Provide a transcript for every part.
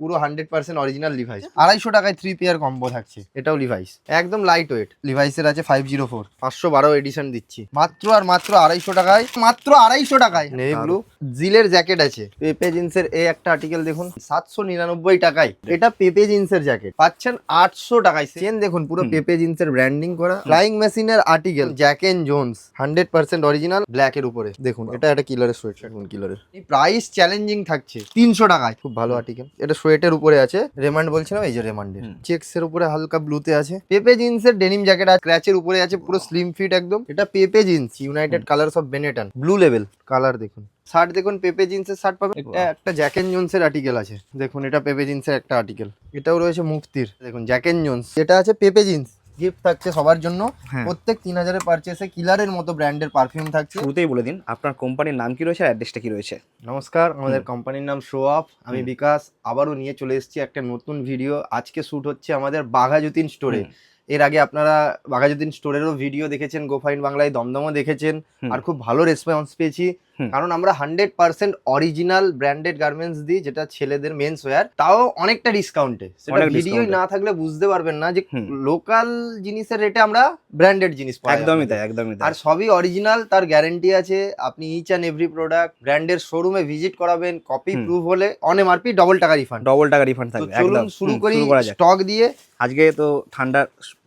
পুরো hundred percent original Levi's আড়াইশো টাকায় থ্রি পেয়ার কম্বো থাকছে। এটাও লিভাইস একদম লাইট ওয়েট লিভাইসের আছে ফাইভ জিরো ফোর পাঁচশো বারো এডিশন দিচ্ছি। মাত্র আর মাত্র আড়াইশো টাকায়। মাত্র আড়াইশো টাকায়। Navy blue. জিলের জ্যাকেট আছে। পেপে জিন্সের এই একটা আর্টিকেল দেখুন। সাতশো নিরানব্বই টাকায়। এটা পেপে জিন্সের জ্যাকেট পাচ্ছেন আটশো টাকায়। চেন দেখুন পুরো পেপে জিন্সের ব্র্যান্ডিং করা। ফ্লাইং মেশিনের article Jack and Jones hundred percent original black এর উপরে। দেখুন এটা একটা কিলারের সোয়েট দেখুন কিলারের প্রাইস চ্যালেঞ্জিং থাকছে। তিনশো টাকায়। খুব ভালো আর্টিকেল এটা সোয়েটের উপরে আছে রেমান্ড বলছিলাম এই যে রেমান্ডের। চেক্স এর উপরে হালকা ব্লুতে আছে। পেপে জিন্সের ডেনিম জ্যাকেট আর ক্র্যাচের উপরে আছে পুরো স্লিম ফিট একদম। এটা Pepe Jeans United Colors of Benetton blue level colour দেখুন। শার্ট দেখুন পেপে জিন্সের শার্ট পাবেন। এটা একটা জ্যাকেন জোন্স এর আর্টিকেল আছে। দেখুন এটা পেপে জিন্সের একটা আর্টিকেল এটাও রয়েছে মুক্তির দেখুন জ্যাকেন জোন্স এটা আছে পেপে জিন্স। গিফট থাকছে সবার জন্য। হ্যাঁ। প্রত্যেক তিন হাজারের পারচেসে কিলারের মতো ব্র্যান্ডের পারফিউম থাকছে। শুরুতেই বলে দিন আপনার কোম্পানির নাম কি রয়েছে আর অ্যাড্রেসটা কি রয়েছে? নমস্কার আমাদের কোম্পানির নাম শো অফ আমি বিকাশ আবারও নিয়ে চলে এসেছি একটা নতুন ভিডিও আজকে শ্যুট হচ্ছে আমাদের বাঘাযতীন স্টোরে এর আগে আপনারা বাঘাযতীন স্টোরেরও ভিডিও দেখেছেন গোফাইন বাংলায় দমদমও দেখেছেন। আর খুব ভালো রেসপন্স পেয়েছি। কারণ আমরা hundred percent original branded garments দিই যেটা ছেলেদের মেন্স ওয়্যার তাও অনেকটা ডিসকাউন্টে সেটা এ। না থাকলে বুঝতে পারবেন না যে লোকাল জিনিসের রেটে আমরা ব্র্যান্ডেড জিনিস পাই একদমই তাই একদমই আর সবই অরিজিনাল তার গ্যারেন্টি আছে আপনি ইচ অ্যান্ড এভরি প্রোডাক্ট ব্র্যান্ডের শোরুমে ভিজিট করাবেন কপি প্রুফ হলে অন এমআরপি ডবল টাকা রিফান্ড ডবল টাকা রিফান্ড থাকবে চলুন শুরু করি স্টক দিয়ে। আজকে তো ঠান্ডা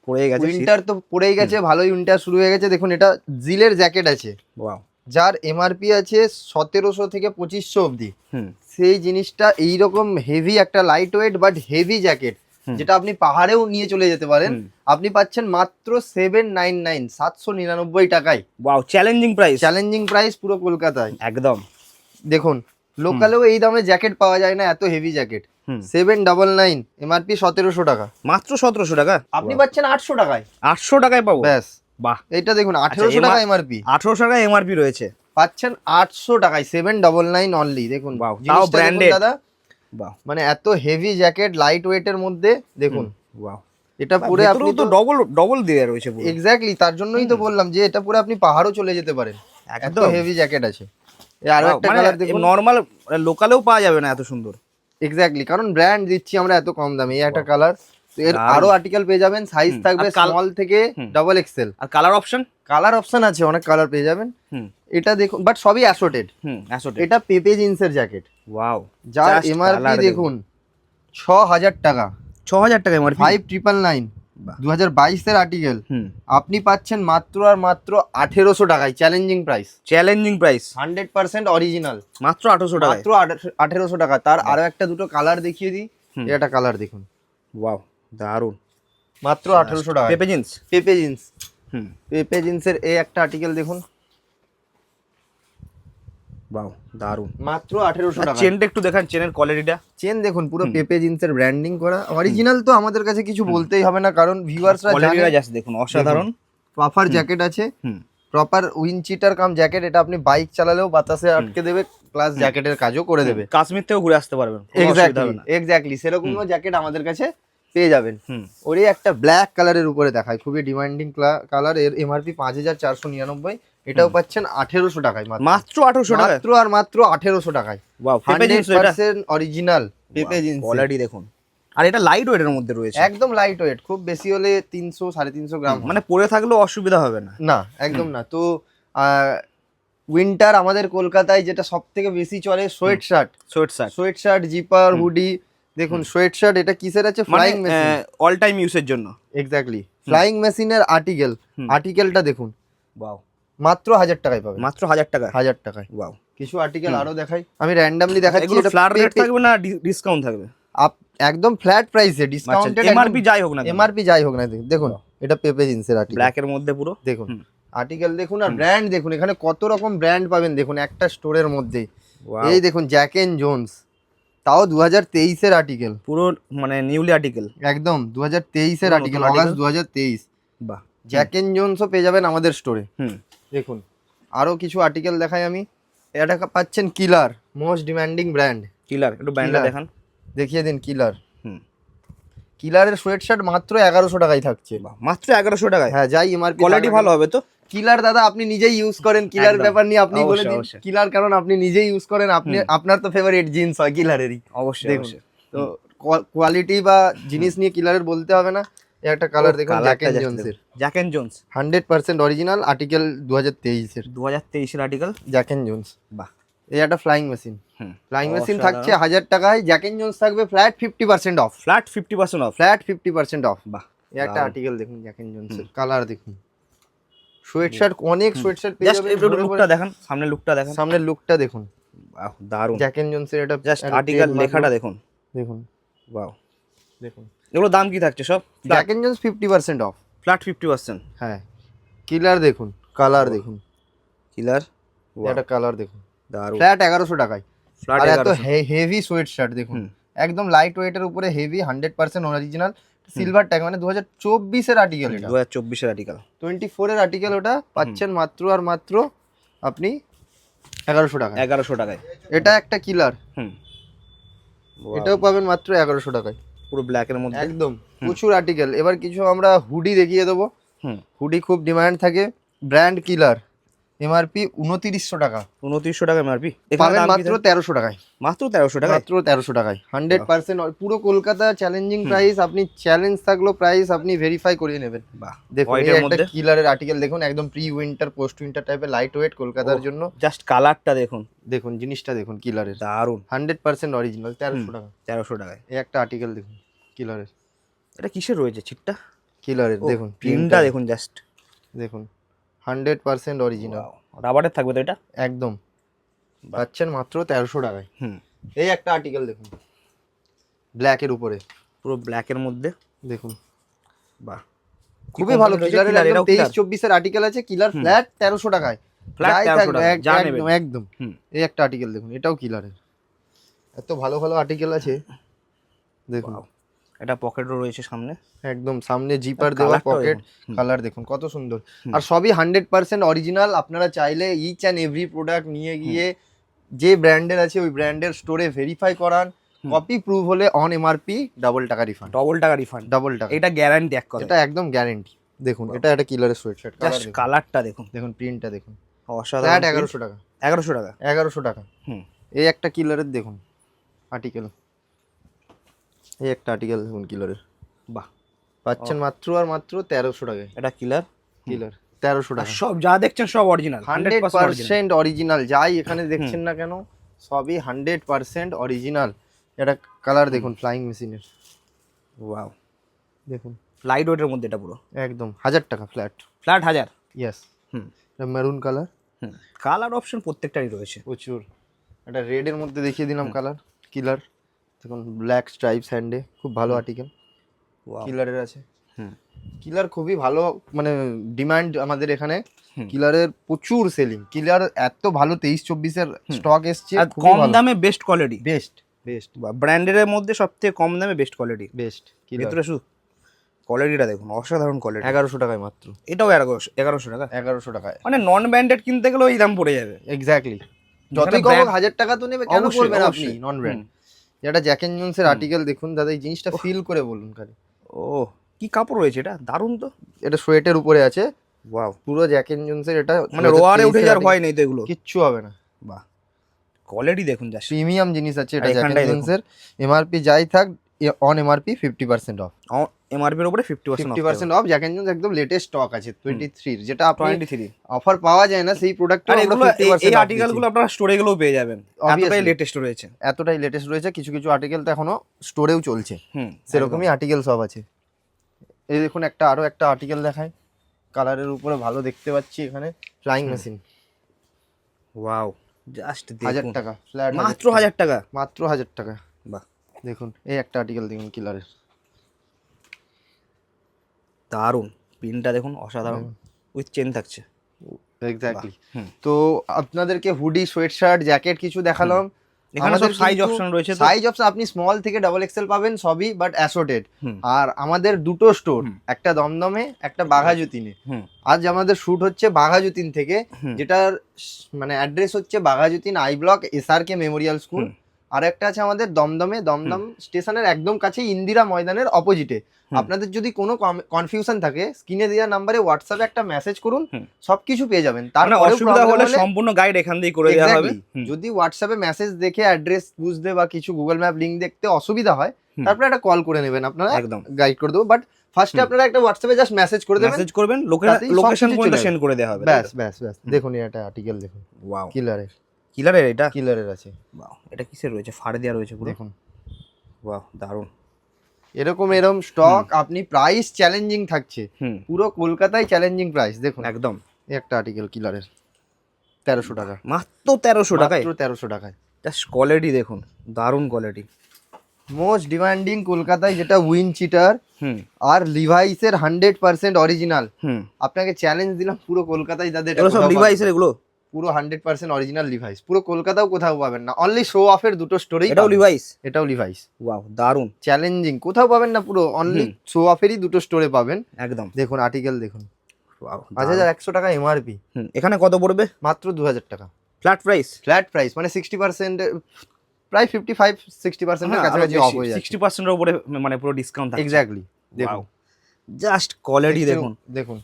পড়ে গেছে উইন্টার তো পড়েই গেছে ভালোই উইন্টার শুরু হয়ে গেছে। দেখুন এটা জিলের জ্যাকেট আছে। ওয়াও যার এমআরপি আছে সতেরোশো থেকে পঁচিশশো অবধি। সেই জিনিসটা এইরকম হেভি একটা light weight but heavy jacket যেটা আপনি পাহাড়েও নিয়ে চলে যেতে পারেন। আপনি পাচ্ছেন মাত্র সেভেন নাইন নাইন সাতশো নিরানব্বই টাকায়। Wow challenging price challenging price পুরো কলকাতায়। একদম। দেখুন লোকালেও এই দামে জ্যাকেট পাওয়া যায় না এত heavy jacket seven double nine MRP সতেরোশো টাকা। মাত্র সতেরোশো টাকা? আপনি পাচ্ছেন আটশো টাকায়। আটশো টাকায় পাবো? ব্যাস। বাহ। এইটা দেখুন আঠেরোশো MR টাকা এমআরপি আঠারোশো টাকা এমআরপি রয়েছে। পাচ্ছেন আটশো টাকায় সেভেন ডবল নাইন অনলি দেখুন। জিনিসটা তাও দাদা। বাহ। মানে এত হেভি জ্যাকেট লাইট ওয়েটের মধ্যে দেখুন। ওয়াও এটা পুরো আপনি তো ডবল ডবল দেওয়া রয়েছে পুরো। এক্স্যাক্টলি তার জন্যই তো বললাম যে এটা পুরো আপনি পাহাড়ও চলে যেতে পারেন। এত হেভি জ্যাকেট আছে। আরও একটা মানে কালার দেখুন। নর্মাল লোকালেও পাওয়া যাবে না এত সুন্দর। এক্স্যাক্টলি কারণ ব্র্যান্ড দিচ্ছি আমরা এত কম দামে এই একটা কালার এর আরও আর্টিকেল পেয়ে যাবেন। সাইজ থাকবে স্মল থেকে। ডাবল এক্সেল আর কালার অপশন কালার অপশন আছে অনেক কালার পেয়ে যাবেন। এটা দেখুন বাট সবই অ্যাসোটেড হুম অ্যাসোটে এটা পেপে জিন্সের জ্যাকেট ওয়াও যার এমআরপি দেখুন ছ হাজার টাকা ছ হাজার টাকা এমআরপি ফাইভ ট্রিপল নাইন দু হাজার বাইশের আর্টিকেল আপনি পাচ্ছেন মাত্র আর মাত্র আঠেরোশো টাকায় challenging price challenging price hundred percent original মাত্র আঠারোশো টাকা মাত্র আঠেরোশো টাকা। তার আরও একটা দুটো কালার দেখিয়ে দিই। এটা কালার দেখুন। ওয়াও দারুণ মাত্র আঠেরোশো টাকা পেপে জিন্স। পেপে জিন্স। হুম। পেপে জিন্সের এই একটা আর্টিকেল দেখুন। ওয়াও দারুণ মাত্র আঠেরোশো টাকা চেনটা একটু দেখান চেনের কোয়ালিটিটা চেন দেখুন পুরো পেপে জিন্সের ব্র্যান্ডিং করা। অরিজিনাল তো আমাদের কাছে কিছু বলতেই হবে না কারণ ভিউয়ার্সরা কোয়ালিটিটা জাস্ট দেখুন অসাধারণ। প্রপার জ্যাকেট আছে। হুম। প্রপার উইনচিটার কাম জ্যাকেট এটা আপনি বাইক চালালেও বাতাসে আটকে দেবে প্লাস জ্যাকেটের কাজও করে দেবে। কাশ্মীর থেকেও ঘুরে আসতে পারবেন এক্স্যাক্টলি এক্স্যাক্টলি সেরকমও জ্যাকেট আমাদের কাছে পেয়ে যাবেন। হুম। ওরই একটা ব্ল্যাক কালারের উপরে দেখায় খুবই ডিমান্ডিং কালারের এমআরপি পাঁচ হাজার চারশো নিরানব্বই এটাও পাচ্ছেন আঠেরোশো টাকায় মাত্র। মাত্র আঠারোশো মাত্র আর মাত্র আঠেরোশো টাকায়। Hundred percent original Pepe Jeans. Quality দেখুন। আর এটা লাইট ওয়েটের মধ্যে রয়েছে? একদম লাইট ওয়েট খুব বেশি হলে তিনশো সাড়ে তিনশো গ্রাম মানে পরে থাকলেও অসুবিধা হবে না। না একদম না। তো উইন্টার আমাদের কলকাতায় যেটা সব থেকে বেশি চলে sweat shirt sweat shirt sweat shirt zipper hoodie দেখুন সোয়েট শার্ট এটা কিসের আছে? ফ্লাইং মেশিন অল টাইম ইউজের জন্য। এক্স্যাক্টলি ফ্লাইং মেশিনের আর্টিকেল আর্টিকেলটা দেখুন। ওয়াও মাত্র হাজার টাকায় পাবে মাত্র হাজার টাকা? হাজার টাকায়। ওয়াও কিছু আর্টিকেল আরও দেখাই। আমি র্যান্ডামলি দেখাচ্ছি এগুলো এটা ফ্ল্যাট রেট থাকবে না ডিসকাউন্ট থাকবে? আপ- একদম ফ্ল্যাট প্রাইসে ডিসকাউন্টেড এমআরপি যাই হোক না এমআরপি যাই হোক না দেখুন এটা পেপে জিন্সের আর্টিকেল ব্ল্যাক এর মধ্যে পুরো? দেখুন আর্টিকেল দেখুন আর ব্র্যান্ড দেখুন। এখানে কত রকম ব্র্যান্ড পাবেন দেখুন একটা স্টোরের Wow, এই দেখুন জ্যাক এন্ড জোন্স তাও দু হাজার তেইশের আর্টিকেল পুরো মানে নিউলি আর্টিকেল একদম দু হাজার তেইশের আর্টিকেল অগাস্ট দু হাজার তেইশ। বাহ জ্যাক এন্ড জোন্সও পেয়ে যাবেন আমাদের স্টোরে হুম। দেখুন। আরও কিছু আর্টিকেল দেখাই আমি। এটা পাচ্ছেন Killer most demanding brand Killer একটু Killer। দেখান। দেখিয়ে দিন কিলার হুম। কিলারের সোয়েট শার্ট মাত্র এগারোশো টাকায় থাকছে। বাহ, মাত্র এগারোশো টাকায়? হ্যাঁ যাই এমআরপি কোয়ালিটি ভালো হবে তো? কিলার দাদা আপনি নিজেই ইউজ করেন কিলার ব্যাপার নিয়ে আপনি বলে দিন। কিলার কারণ আপনি নিজেই ইউজ করেন আপনি আপনার তো ফেভারিট জিন্স হয় কিলারেরই অবশ্যই দেখুন। তো কোয়ালিটি বা জিনিস নিয়ে কিলারের বলতে হবে না। একটা কালার দেখুন Jack and জোনসের Jack and Jones hundred percent original article দু হাজার তেইশের দু হাজার তেইশের। আর্টিকেল জ্যাক এন্ড জোনস বাহ। এই একটা ফ্লাইং মেশিন ফ্লাইং মেশিন থাকছে হাজার টাকায় জ্যাক এন্ড জোনস থাকবে flat fifty percent off flat fifty percent off flat fifty percent off বাহ। এই একটা আর্টিকেল দেখুন জ্যাক এন্ড জোনসের কালার দেখুন। সোয়েট শার্ট অনেক সোয়েট শার্ট পেয়ে যাবেন একটু। লুকটা দেখান সামনের লুকটা দেখান। সামনের লুকটা দেখুন। বাহ দারুণ। জ্যাক এন্ড জোনসের এটা জাস্ট আর্টিকেল লেখাটা দেখুন। দেখুন। বাহ দেখুন। এগুলো দাম কি থাকছে সব? Jack and Jones fifty percent off flat fifty percent হ্যাঁ। কিলার দেখুন কালার দেখুন। কিলার একটা কালার দেখুন। দারুণ। ফ্ল্যাট এগারোশো টাকায়। ফ্ল্যাট আর এত হেভি সোয়েট শার্ট দেখুন। একদম লাইট ওয়েটের উপরে heavy hundred percent original silver tag মানে দু হাজার চব্বিশের আর্টিকেল এটা। দু হাজার চব্বিশের আর্টিকেল টোয়েন্টি ফোরের আর্টিকেল ওটা পাচ্ছেন মাত্র আর মাত্র আপনি এগারোশো টাকা এগারোশো টাকায়। এটা একটা কিলার হুম। এটাও পাবেন মাত্র এগারোশো টাকায়। পুরো ব্ল্যাকের মধ্যে। একদম। প্রচুর আর্টিকেল এবার কিছু আমরা হুডি দেখিয়ে দেবো। হুম। হুডি খুব ডিমান্ড থাকে। ব্র্যান্ড কিলার এমআরপি উনতিরিশশো টাকা। উনত্রিশশো টাকা এমআরপি পাবেন মাত্র তেরোশো টাকায়। মাত্র তেরোশো টাকা মাত্র তেরোশো টাকায়। হান্ড্রেড পার্সেন্ট পুরো কলকাতা চ্যালেঞ্জিং প্রাইস আপনি চ্যালেঞ্জ থাকল প্রাইস আপনি ভেরিফাই করিয়ে নেবেন। বাহ। দেখুন একটা কিলারের আর্টিকেল দেখুন একদম প্রি উইন্টার পোস্ট উইন্টার টাইপের লাইট ওয়েট কলকাতার জন্য। জাস্ট কালারটা দেখুন। দেখুন জিনিসটা দেখুন কিলারের দারুণ। হান্ড্রেড পার্সেন্ট অরিজিনাল তেরোশো টাকা। তেরোশো টাকায়। এই একটা আর্টিকেল দেখুন কিলারের এটা কিসের রয়েছে চিটটা কিলারের দেখুন প্রিন্টটা দেখুন জাস্ট দেখুন। Hundred percent original. রাবারের থাকবে তো এটা? একদম। পাচ্ছেন মাত্র তেরোশো টাকায়। হুম। এই একটা আর্টিকেল দেখুন। ব্ল্যাকের উপরে। পুরো ব্ল্যাকের মধ্যে? দেখুন। বাহ। খুবই ভালো কিলারের একদম তেইশ চব্বিশের আর্টিকেল আছে কিলার ফ্ল্যাট তেরোশো টাকায়। Flat যাই 1300 থাকবে, টাকা, এক- যা একদম একদম। এই একটা আর্টিকেল দেখুন এটাও কিলারের এত ভালো ভালো আর্টিকেল আছে। দেখুন. এটা পকেটও রয়েছে সামনে। একদম সামনে জিপার দেওয়া পকেট কালার দেখুন। কত সুন্দর। আর সবই হান্ড্রেড পার্সেন্ট অরিজিনাল আপনারা চাইলে ইচ অ্যান্ড এভরি প্রোডাক্ট নিয়ে গিয়ে যে ব্র্যান্ডের আছে ওই ব্র্যান্ডের স্টোরে ভেরিফাই করান কপি প্রুভ হলে অন এমআরপি ডাবল টাকা রিফান্ড ডবল টাকা রিফান্ড ডাবল টাকা। এটা গ্যারান্টি এক কথা এটা একদম গ্যারেন্টি দেখুন এটা একটা কিলারের সোয়েট শার্ট জাস্ট কালারটা দেখুন। দেখুন প্রিন্টটা দেখুন। অসাধারণ এগারোশো টাকা। এগারোশো টাকা। এগারোশো টাকা। হুম। এই একটা কিলারের দেখুন আর্টিকেল এই একটা আর্টিকেল দেখুন কিলারের বাহ। পাচ্ছেন মাত্র আর মাত্র তেরোশো টাকায়। এটা কিলার কিলার তেরোশো টাকা। সব যা দেখছেন সব অরিজিনাল হান্ড্রেড পার্সেন্ট অরিজিনাল যাই এখানে দেখছেন না কেন সবই হান্ড্রেড পার্সেন্ট অরিজিনাল এটা কালার দেখুন ফ্লাইং মেশিনের ওয়াও দেখুন। লাইট ওয়েটের মধ্যে এটা পুরো। একদম হাজার টাকা ফ্ল্যাট ফ্ল্যাট হাজার? Yes hmm. Maroon colour hmm. Colour option প্রত্যেকটারই রয়েছে। প্রচুর। এটা রেডের মধ্যে দেখিয়ে দিলাম কালার কিলার দেখুন ব্ল্যাক স্ট্রাইপস হ্যান্ডে খুব ভালো আর্টিকেল কিলারের আছে। হুম। কিলার খুবই ভালো মানে ডিমান্ড আমাদের এখানে। কিলারের প্রচুর সেলিং কিলার এত ভালো তেইশ চব্বিশের স্টক এসছে কম দামে বেস্ট কোয়ালিটি বেস্ট বেস্ট ব্র্যান্ডের মধ্যে সব থেকে কম দামে বেস্ট কোয়ালিটি বেস্ট ভেতরে শুধু কোয়ালিটিটা দেখুন অসাধারণ কোয়ালিটি এগারোশো টাকায় মাত্র। এটাও এগারোশো এগারোশো টাকা? এগারোশো টাকায়। মানে নন ব্র্যান্ডেড কিনতে গেলে ওই দাম পড়ে যাবে। এক্স্যাক্টলি যতই কম হাজার টাকা তো নেবে কেন করবেন আপনি? নন ব্র্যান্ড যেটা জ্যাক এন্ড জোনসের আর্টিকেল দেখুন দাদা এই জিনিসটা ফিল করে বলুন খালি। ও কি কাপড় রয়েছে এটা? দারুণ তো। এটা সোয়েটের উপরে আছে। ওয়াও পুরো জ্যাকেন এন্ড জোনসের এটা মানে 2023 রোয়ারে উঠে যাওয়ার ভয় নেই তো এগুলো? কিচ্ছু হবে না। বাহ। কোয়ালিটি দেখুন যা প্রিমিয়াম জিনিস আছে এটা জ্যাকেন জ্যাক এন্ড জোনসের এমআরপি যাই থাক on MRP fifty percent off এমআরপির উপরে fifty percent fifty percent off Jack and Jones একদম লেটেস্ট স্টক আছে টোয়েন্টি থ্রির যেটা টোয়েন্টি থ্রি অফার পাওয়া যায় না সেই প্রোডাক্ট এই- গুলো আপনারা স্টোরে গেলেও পেয়ে যাবেন এতটাই লেটেস্ট রয়েছে। এতটাই লেটেস্ট রয়েছে কিছু কিছু আর্টিকেল তো এখনও স্টোরেও চলছে। হুম সেরকমই আর্টিকেল সব আছে। এই দেখুন একটা আরও একটা আর্টিকেল দেখায় কালারের উপরে ভালো দেখতে পাচ্ছি এখানে ফ্লাইং মেশিন ওয়াও জাস্ট হাজার টাকা ফ্ল্যাট মাত্র হাজার টাকা। মাত্র হাজার টাকা। বাহ। দেখুন এই একটা আর্টিকেল দেখুন কিলারের দারুণ। পিনটা দেখুন অসাধারণ। উইথ চেন থাকছে। এক্স্যাক্টলি তো আপনাদেরকে হুডি সোয়েট শার্ট জ্যাকেট কিছু দেখালাম। এখানে সব সাইজ অপশন রয়েছে সাইজ অপশন আপনি স্মল থেকে ডাবল এক্সেল পাবেন সবই বাট অ্যাসোটেড আর আমাদের দুটো স্টোর একটা দমদমে একটা বাঘাযতীনে। আজ আমাদের শুট হচ্ছে বাঘাযতীন থেকে যেটার মানে অ্যাড্রেস হচ্ছে Baghajatin I block S R K memorial school. আর একটা আছে আমাদের দমদমে। দমদম স্টেশনের একদম কাছে ইন্দিরা ময়দানের অপোজিটে আপনাদের যদি কোনো কনফিউশন থাকে স্ক্রিনে দেওয়া নাম্বারে হোয়াটসঅ্যাপে একটা মেসেজ করুন সবকিছু পেয়ে যাবেন। মানে তারপরে অসুবিধা হলে সম্পূর্ণ গাইড এখান দিয়ে করে দেওয়া হবে। যদি হোয়াটসঅ্যাপে মেসেজ দেখে অ্যাড্রেস বুঝতে বা কিছু গুগল ম্যাপ লিংক দেখতে অসুবিধা হয় তারপরে একটা কল করে নেবেন। আপনারা একদম। গাইড করে দেবো। বাট ফার্স্টে আপনারা একটা হোয়াটসঅ্যাপে জাস্ট মেসেজ করে দেবেন। মেসেজ করবেন। লোকেশন পর্যন্ত সেন্ড করে দেওয়া হবে। ব্যাস ব্যাস ব্যাস। দেখুন এটা আর্টিকেল দেখুন। ওয়াও কিলারের কিলারের এটা? কিলারের আছে। Wow, এটা কিসের রয়েছে? ফাড়ে দেওয়া রয়েছে পুরো? দেখুন। বাহ দারুণ। এরকম এরকম স্টক আপনি প্রাইস চ্যালেঞ্জিং থাকছে। পুরো কলকাতায় চ্যালেঞ্জিং প্রাইস দেখুন। একদম। একটা আর্টিকেল কিলারের তেরোশো টাকা। মাত্র তেরোশো টাকায়? মাত্র তেরোশো টাকায়। জাস্ট কোয়ালিটি দেখুন দারুণ কোয়ালিটি মোস্ট ডিমান্ডিং কলকাতায় যেটা উইন চিটার হুম। আর লিভাইসের হান্ড্রেড পার্সেন্ট অরিজিনাল হুম। আপনাকে চ্যালেঞ্জ দিলাম পুরো কলকাতায় যাদের এটা এগুলো? পুরো হান্ড্রেড পার্সেন্ট অরিজিনাল লিভাইস পুরো কলকাতাও কোথাও পাবেন না। অনলি শো অফের দুটো স্টোরি এটাও ডিভাইস এটাও লিভাইস ওয়াও দারুণ। চ্যালেঞ্জিং কোথাও পাবেন না পুরো। অনলি। শো অফেরই দুটো স্টোরে পাবেন। একদম। দেখুন আর্টিকেল দেখুন। পাঁচ হাজার একশো টাকা এমআরপি এখানে কত পড়বে? মাত্র দু হাজার টাকা। ফ্ল্যাট প্রাইস ফ্ল্যাট প্রাইস মানে সিক্সটি পার্সেন্ট প্রায় ফিফটি ফাইভ সিক্সটি পার্সেন্টের হ্যাঁ, কাছাকাছি অফ হয়ে যাচ্ছে। সিক্সটি পার্সেন্টের উপরে মানে পুরো ডিসকাউন্ট থাকে এক্স্যাক্টলি দেখুন। জাস্ট কোয়ালিটি দেখুন। দেখুন।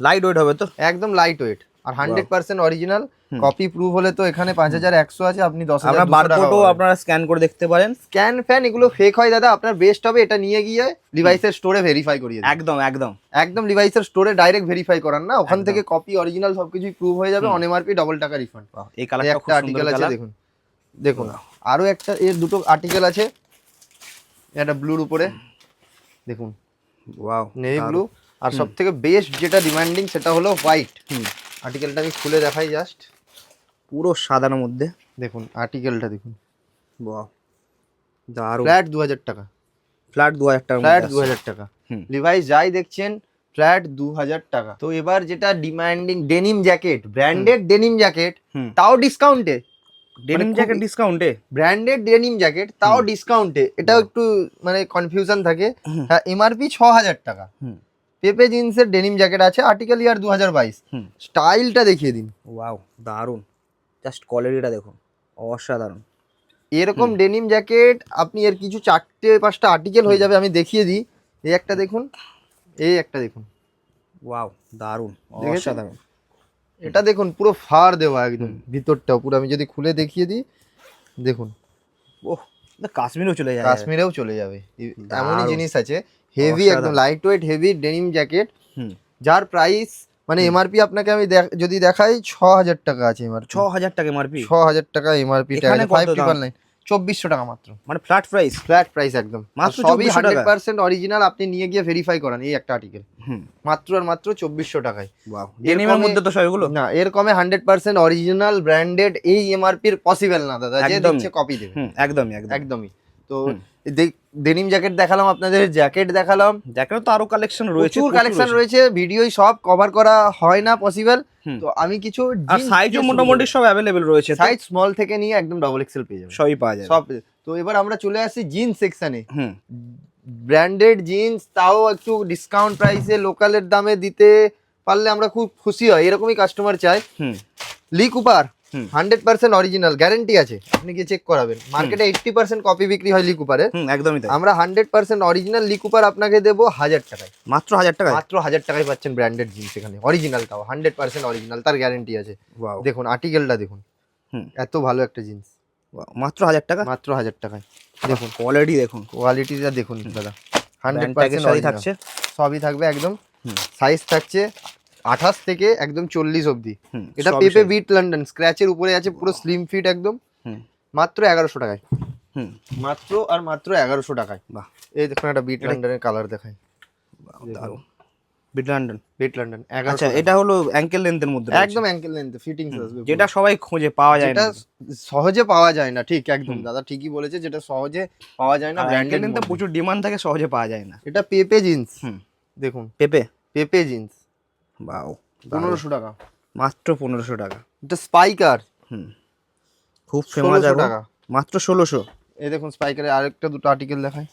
লাইট ওয়েট হবে তো? একদম লাইট ওয়েট আর hundred percent original. Copy proof হলে তো এখানে পাঁচ হাজার একশো আছে আপনি দশ আপনার বারকোডও আপনারা স্ক্যান করে দেখতে পারেন। স্ক্যান ফ্যান এগুলো ফেক হয় দাদা আপনার বেস্ট হবে এটা নিয়ে গিয়ে ডিভাইসের স্টোরে ভেরিফাই করিয়ে একদম একদম। একদম ডিভাইসের স্টোরে ডাইরেক্ট ভেরিফাই করান না ওখান থেকে কপি অরিজিনাল সবকিছুই প্রুভ হয়ে যাবে। অন এমআরপি ডবল টাকা রিফান্ড Wow, এই খুব একটা আর্টিকেল আছে দেখুন। দেখুন আরও একটা এর দুটো আর্টিকেল আছে। একটা ব্লুর উপরে। দেখুন। ওয়াও নেভি ব্লু আর সব থেকে বেস্ট যেটা ডিমান্ডিং সেটা হলো হোয়াইট হুম। আর্টিকেলটা আমি খুলে দেখাই জাস্ট পুরো সাদার মধ্যে। দেখুন আর্টিকেলটা দেখুন। ওয়াও দারুণ। ফ্ল্যাট দু হাজার টাকা। ফ্ল্যাট দু হাজার টাকার ফ্ল্যাট দু হাজার টাকা। লিভাইস যাই দেখছেন ফ্ল্যাট দু হাজার টাকা। তো এবার যেটা demanding denim jacket branded denim jacket তাও ডিসকাউন্টে ডেনিম জ্যাকেট ডিসকাউন্টে ব্র্যান্ডেড ডেনিম জ্যাকেট তাও ডিসকাউন্টে এটাও একটু মানে কনফিউশন থাকে। হুম। হ্যাঁ এমআরপি ছ হাজার টাকা। পেপে জিন্সের ডেনিম জ্যাকেট আছে আর্টিকেল ইয়ার দু হাজার বাইশ স্টাইলটা দেখিয়ে দিন। ওয়াও দারুণ। জাস্ট কোয়ালিটিটা দেখুন অসাধারণ। এরকম ডেনিম জ্যাকেট আপনি এর কিছু চারটে পাঁচটা আর্টিকেল হয়ে যাবে আমি দেখিয়ে দিই। এই একটা দেখুন এই একটা দেখুন। ওয়াও দারুণ? অসাধারণ। এটা দেখুন পুরো ফার দেওয়া একদম ভিতরটাও পুরো আমি যদি খুলে দেখিয়ে দিই দেখুন। ওহ কাশ্মীরেও চলে যায়। কাশ্মীরেও চলে যাবে। এমনই জিনিস আছে হেভি একদম। Light weight heavy denim jacket যার প্রাইস মানে এমআরপি আপনাকে আমি যদি দেখাই ছ হাজার টাকা আছে এমআরপি ছ হাজার টাকা এমআরপি ছ হাজার টাকা এমআরপি ফাইভ দাম? ট্রিপল নাইন চব্বিশশো টাকা মাত্র। মানে ফ্ল্যাট প্রাইস ফ্ল্যাট প্রাইস একদম। মাত্র সবই 2400 হান্ড্রেড? পার্সেন্ট অরিজিনাল আপনি নিয়ে গিয়ে ভেরিফাই করান এই একটা আর্টিকেল হুম। মাত্র আর মাত্র চব্বিশশো টাকায়। ডেনিমের মধ্যে তো সব এগুলো না এর কমে হান্ড্রেড পার্সেন্ট অরিজিনাল ব্র্যান্ডেড এই এমআরপির পসিবল না দাদা। যে। দিচ্ছে কপি দেবে। একদমই একদম একদমই। তো। ডেনিম জ্যাকেট দেখালাম আপনাদের জ্যাকেট দেখালাম। জ্যাকেট তো আরও কালেকশন রয়েছে প্রচুর কালেকশন রয়েছে। ভিডিওই সব কভার করা হয় না পসিবল তো আমি কিছু আর সাইজও মোটামুটি সব অ্যাভেলেবেল রয়েছে সাইজ স্মল থেকে নিয়ে একদম ডবল এক্সেল পেয়ে যাবেন। সবই পাওয়া যায় সব তো এবার আমরা চলে আসি জিন্স সেকশনে হুম। ব্র্যান্ডেড জিন্স তাও একটু ডিসকাউন্ট প্রাইসে লোকালের দামে দিতে পারলে আমরা খুব খুশি হয়। এরকমই কাস্টমার চাই হুম। Lee Cooper. Hundred percent original guarantee আছে আপনি গিয়ে চেক করাবেন। মার্কেটে এইটটি পার্সেন্ট কপি বিক্রি হয় লি কুপারে হুম একদমই তাই। আমরা hundred percent original Lee Cooper আপনাকে দেবো হাজার টাকায়। মাত্র হাজার টাকা মাত্র হাজার টাকায় পাচ্ছেন ব্র্যান্ডেড জিন্স এখানে অরিজিনাল তাও হান্ড্রেড পার্সেন্ট অরিজিনাল তার গ্যারেন্টি আছে। দেখুন আর্টিকেলটা দেখুন। এত ভালো একটা জিন্স। মাত্র হাজার টাকা? মাত্র হাজার টাকায়। দেখুন। কোয়ালিটি দেখুন। কোয়ালিটিটা দেখুন দাদা। হান্ড্রেড পার্সেন্ট থাকছে? সবই থাকবে একদম। সাইজ থাকছে আঠাশ থেকে একদম চল্লিশ অবধি। এটা পেপে বিট লন্ডন স্ক্র্যাচের উপরে আছে পুরো স্লিম ফিট একদম। মাত্র এগারোশো টাকায়। হুম। মাত্র আর মাত্র এগারোশো টাকায়। বাহ। এই দেখুন একটা বিট লন্ডনের কালার দেখায় দারুণ। Bit London? বিট লন্ডন আচ্ছা এটা হলো অ্যাঙ্কেল লেন্থের মধ্যে একদম অ্যাঙ্কেল লেন্থ ফিটিংস আসবে যেটা সবাই খোঁজে পাওয়া যায় না সহজে পাওয়া যায় না ঠিক একদম। দাদা ঠিকই বলেছে যেটা সহজে পাওয়া যায় না অ্যাঙ্কেল লেন্থে প্রচুর ডিমান্ড থাকে সহজে পাওয়া যায় না। এটা পেপে জিন্স হুম। দেখুন। পেপে? পেপে জিন্স বাও পনেরোশো টাকা। মাত্র পনেরোশো টাকা। এটা স্পাইকার হুম। খুব ফেমাস টাকা। মাত্র ষোলোশো। এই দেখুন স্পাইকারের আরেকটা দুটো আর্টিকেল দেখাই।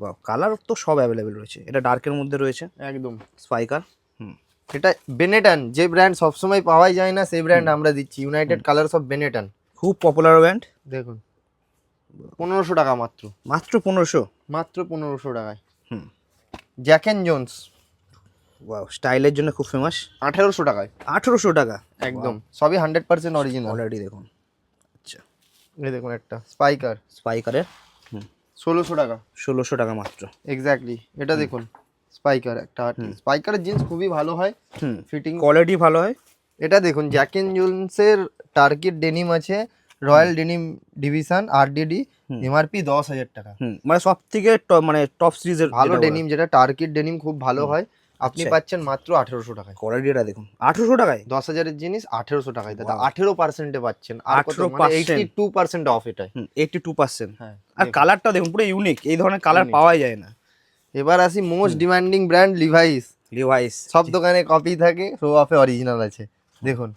বাহ কালার তো সব অ্যাভেলেবেল রয়েছে। এটা ডার্কের মধ্যে রয়েছে। একদম। স্পাইকার হুম। এটা বেনেটান যে ব্র্যান্ড সবসময় পাওয়াই যায় না সেই ব্র্যান্ড আমরা দিচ্ছি। ইউনাইটেড কালারস অফ বেনেটান খুব পপুলার ব্র্যান্ড দেখুন। পনেরোশো টাকা মাত্র। মাত্র পনেরোশো। মাত্র পনেরোশো টাকায়। হুম। জ্যাক অ্যান্ড জোন্স ওয়াও স্টাইলের জন্য খুব ফেমাস আঠেরোশো টাকায়। আঠেরোশো টাকা? একদম। সবই হান্ড্রেড পার্সেন্ট অরিজিনাল অলরেডি দেখুন। আচ্ছা। এই দেখুন একটা স্পাইকার স্পাইকারের হুম। ষোলোশো টাকা। ষোলোশো টাকা মাত্র। এক্স্যাক্টলি এটা দেখুন স্পাইকার একটা স্পাইকারের জিন্স খুবই ভালো হয়। হুম। ফিটিং কোয়ালিটি ভালো হয়? এটা দেখুন জ্যাক এন্ড জোন্সের টার্গেট ডেনিম আছে Royal Denim Division RDD MRP দশ হাজার টাকা। মানে সব থেকে মানে টপ সিরিজের ভালো ডেনিম যেটা টার্গেট ডেনিম খুব ভালো হয়। আপনি আচ্ছা। পাচ্ছেন মাত্র আঠেরোশো টাকায়। কোয়ালিটিটা দেখুন আঠেরোশো টাকায়? দশ হাজারের জিনিস আঠেরোশো টাকায়। দাদা আঠেরো পার্সেন্টে পাচ্ছেন আর কত? 18% মানে এইটটি টু পার্সেন্ট অফ এটাই হুম এইটটি টু পার্সেন্ট হ্যাঁ আর কালারটা দেখুন পুরো ইউনিক এই ধরনের কালার পাওয়াই যায় না। এবার আসি most demanding brand Levi's Levi's সব দোকানে কপি থাকে শো অফে অরিজিনাল আছে। দেখুন।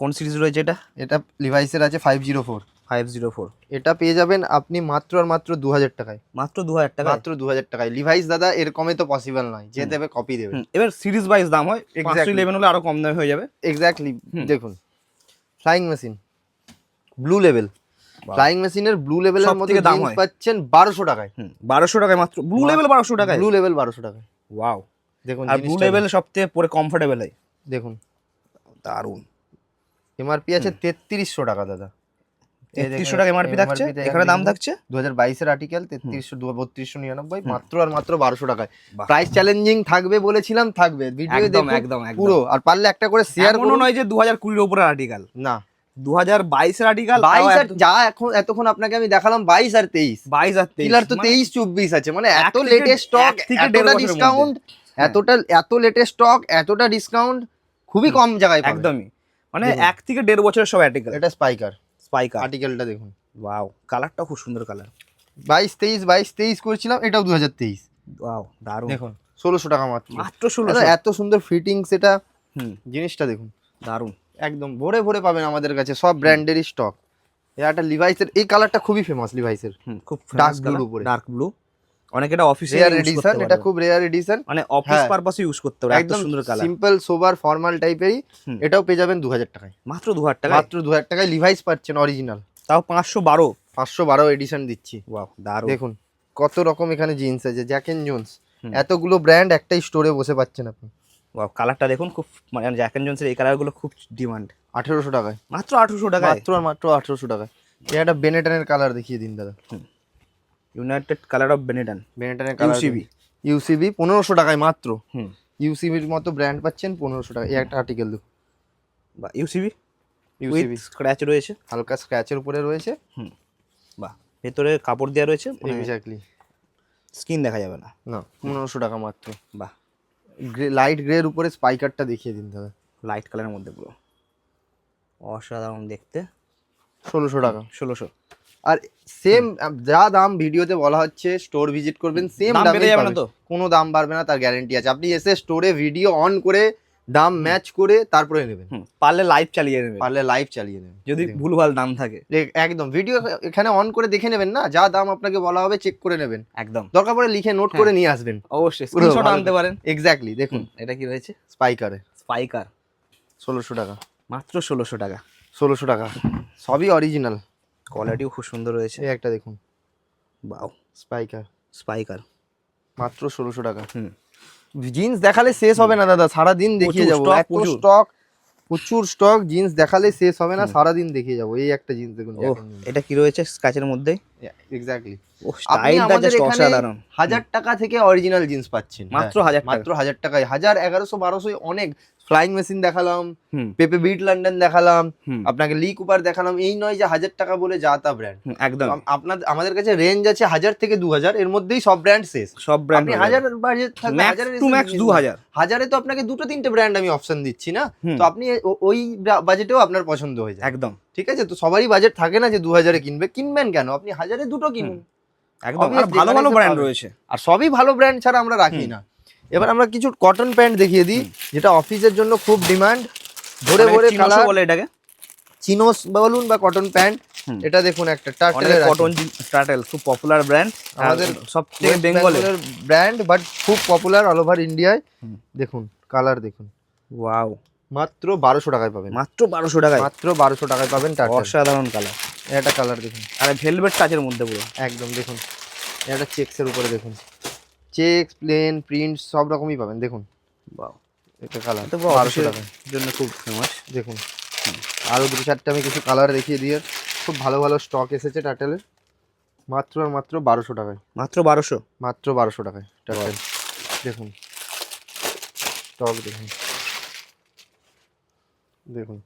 কোন সিরিজ রয়েছে এটা? এটা লিভাইসের আছে five zero four five zero four এটা পেয়ে যাবেন আপনি মাত্র আর মাত্র দু হাজার টাকায়। মাত্র দু হাজার টাকা মাত্র দু হাজার টাকায়। লিভাইস দাদা এর কমে তো পসিবল নয়। যে দেবে কপি দেবে। এবার সিরিজ ওয়াইজ দাম হয় Exactly. ইলেভেন হলে আরও কম দামে হয়ে যাবে। এক্স্যাক্টলি দেখুন ফ্লাইং মেশিন ব্লু লেভেল ফ্লাইং মেশিনের ব্লু লেভেলের মধ্যে দাম হয়। পাচ্ছেন বারোশো টাকায়। বারোশো টাকায় মাত্র। ব্লু লেভেল বারোশো টাকায়? ব্লু লেভেল বারোশো টাকায়। ওয়াও দেখুন আর ব্লু লেভেল সব থেকে পরে কমফোর্টেবল হয়? দেখুন। দারুণ এমআরপি আছে তেত্রিশশো টাকা দাদা। তেত্রিশশো টাকা এমআরপি থাকছে? এখানে দাম থাকছে? দু হাজার বাইশের আর্টিকেল তেত্রিশশো দু বত্রিশশো নিরানব্বই মাত্র আর মাত্র বারোশো টাকায়। প্রাইস চ্যালেঞ্জিং থাকবে বলেছিলাম থাকবে। ভিডিও একদম, একদম। পুরো। আর পারলে একটা করে শেয়ার করুন। নয় যে দু হাজার কুড়ির উপরে আর্টিকেল না। দু হাজার বাইশের আর্টিকেল বাইশ আর যা এখন এতক্ষণ আপনাকে আমি দেখালাম বাইশ আর তেইশ। বাইশ আর তেইশ। তো মানে তেইশ চব্বিশ আছে। মানে এত লেটেস্ট স্টক এতটা ডিসকাউন্ট। এতটা এত লেটেস্ট স্টক এতটা ডিসকাউন্ট খুবই কম জায়গায় একদমই। মানে এক থেকে দেড় বছরের সব আর্টিকেল এটা স্পাইকার স্পাইকার আর্টিকেলটা দেখুন। ওয়াও কালারটা খুব সুন্দর কালার বাইশ তেইশ বাইশ তেইশ করেছিলাম এটাও দু হাজার তেইশ। ওয়াও দারুণ। দেখুন ষোলোশো টাকা মাত্র। মাত্র ষোলো এত সুন্দর ফিটিংস এটা হুম। জিনিসটা দেখুন। দারুণ। একদম ভরে ভরে পাবেন আমাদের কাছে সব ব্র্যান্ডেরই স্টক এটা লিভাইসের এই কালারটা খুবই ফেমাস লিভাইসের খুব ডার্ক ব্লু উপরে। ডার্ক ব্লু অনেকে এটা অফিসে রেয়ার এডিশন এটা খুব রেয়ার এডিশন মানে অফিস। পারপাসে ইউজ করতে পারে একদম সুন্দর কালার সিম্পল সোবার ফর্মাল টাইপেরই এটাও পেয়ে যাবেন দু হাজার টাকায়। মাত্র দু হাজার টাকা মাত্র দু হাজার টাকায় লিভাইস পাচ্ছেন অরিজিনাল তাও পাঁচশো বারো? পাঁচশো বারো এডিশন দিচ্ছি। ওয়াও দারুণ দেখুন কত রকম এখানে জিন্স আছে জ্যাকেন জোন্স এতগুলো ব্র্যান্ড একটাই স্টোরে বসে পাচ্ছেন আপনি। ওয়াও কালারটা দেখুন খুব মানে জ্যাক এন্ড জনসের এই কালারগুলো খুব ডিমান্ড আঠেরোশো টাকায়। মাত্র আঠারোশো টাকায়? মাত্র আর মাত্র আঠেরোশো টাকায়। এটা একটা বেনেটনের কালার দেখিয়ে দিন দাদা। ইউনাইটেড কালার অফ বেনেডান বেনেটনের কালার UCB ইউসিবি পনেরোশো টাকায় মাত্র। হুম। ইউসিবির মতো ব্র্যান্ড পাচ্ছেন পনেরোশো টাকা। এই একটা আর্টিকেল দেখুন বা ইউসিবি ইউসিবি স্ক্র্যাচ রয়েছে। হালকা স্ক্র্যাচের উপরে রয়েছে। হুম। বাহ ভেতরে কাপড় দেওয়া রয়েছে। এক্স্যাক্টলি স্কিন দেখা যাবে না। না পনেরোশো টাকা মাত্র। বাহ গ্রে লাইট গ্রের উপরে স্পাইকারটা দেখিয়ে দিন দাদা লাইট কালারের মধ্যে পুরো। অসাধারণ দেখতে। ষোলোশো টাকা। ষোলোশো। আর সেম যা দাম ভিডিওতে বলা হচ্ছে স্টোর ভিজিট করবেন সেম দাম তো? কোনো দাম বাড়বে না তার গ্যারেন্টি আছে। আপনি এসে স্টোরে ভিডিও অন করে দাম ম্যাচ করে তারপরে নেবেন। পারলে লাইভ চালিয়ে নেবে পারলে লাইভ চালিয়ে নেবেন। যদি ভুলভাল দাম থাকে। একদম। ভিডিও এখানে অন করে দেখে নেবেন না যা দাম আপনাকে বলা হবে চেক করে নেবেন। একদম। দরকার পড়ে লিখে নোট করে নিয়ে আসবেন। অবশ্যই। স্ক্রিনশট আনতে পারেন। এক্স্যাক্টলি দেখুন। এটা কি রয়েছে? স্পাইকারে স্পাইকার ষোলোশো টাকা। মাত্র ষোলোশো টাকা। ষোলোশো টাকা। সবই অরিজিনাল কোয়ালিটিও খুব সুন্দর রয়েছে। এই একটা দেখুন। বাও স্পাইকার স্পাইকার মাত্র ষোলোশো টাকা। হুম। জিন্স দেখালে শেষ হবে না দাদা। সারা দিন দেখিয়ে যাব। এত স্টক প্রচুর স্টক জিন্স দেখালে শেষ হবে না সারা দিন দেখিয়ে যাব। এই একটা জিন্স দেখুন এটা কি রয়েছে স্কাচের মধ্যে? এক্স্যাক্টলি ও স্টাইলটা জাস্ট অসাধারণ। হাজার টাকা থেকে অরিজিনাল জিন্স পাচ্ছেন। মাত্র হ্যাঁ, হাজার মাত্র হাজার টাকায়। হাজার এগারোশো বারোশো অনেক ফ্লাইং মেশিন দেখালাম পেপে বিট লন্ডন দেখালাম আপনাকে লি কুপার দেখালাম এই নয় যে হাজার টাকা বলে যা তা ব্র্যান্ড একদম। আপনার আমাদের কাছে রেঞ্জ আছে হাজার থেকে দু হাজার এর মধ্যেই সব ব্র্যান্ড শেষ। সব ব্র্যান্ড হাজার বাজেট হাজারের দু হাজার হাজারে তো আপনাকে দুটো তিনটে ব্র্যান্ড আমি অপশন দিচ্ছি না? তো আপনি ওই বাজেটেও আপনার পছন্দ হয়ে যায় একদম। ঠিক আছে? তো সবারই বাজেট থাকে না যে দু হাজারে কিনবে। কিনবেন কেন? আপনি হাজারে দুটো কিনুন। একদম। ভালো ভালো ব্র্যান্ড রয়েছে। আর সবই ভালো ব্র্যান্ড ছাড়া আমরা রাখি না। এবার আমরা কিছু কটন প্যান্ট দেখিয়ে দিই যেটা অফিসের জন্য খুব ডিমান্ড ভরে ভরে কালার বলে এটাকে? চিনোস বলুন বা কটন প্যান্ট এটা দেখুন একটা টার্টেলের কটন স্টার্টেল খুব পপুলার ব্র্যান্ড আমাদের আমাদের সব থেকে বেঙ্গলে ব্র্যান্ড বাট খুব পপুলার অল ওভার ইন্ডিয়ায় দেখুন কালার দেখুন। ওয়াও মাত্র বারোশো টাকায় পাবেন। মাত্র বারোশো টাকায়? মাত্র বারোশো টাকায় পাবেন টার্টেল অসাধারণ কালার এটা কালার দেখুন। আর ভেলভেট টাচের মধ্যে পুরো। একদম দেখুন। এটা চেক্সের উপরে দেখুন। চেক্স প্লেন প্রিন্ট সব রকমই পাবেন। দেখুন। বাহ এটা কালার পুরো বারোশো জন্য খুব ফেমাস দেখুন। আরও দুটো চারটে আমি কিছু কালার দেখিয়ে দিয়ে খুব ভালো ভালো স্টক এসেছে টাটেলের। মাত্র আর মাত্র বারোশো টাকায়। মাত্র বারোশো? মাত্র বারোশো টাকায় টাটেল। দেখুন। স্টক দেখুন। দেখুন।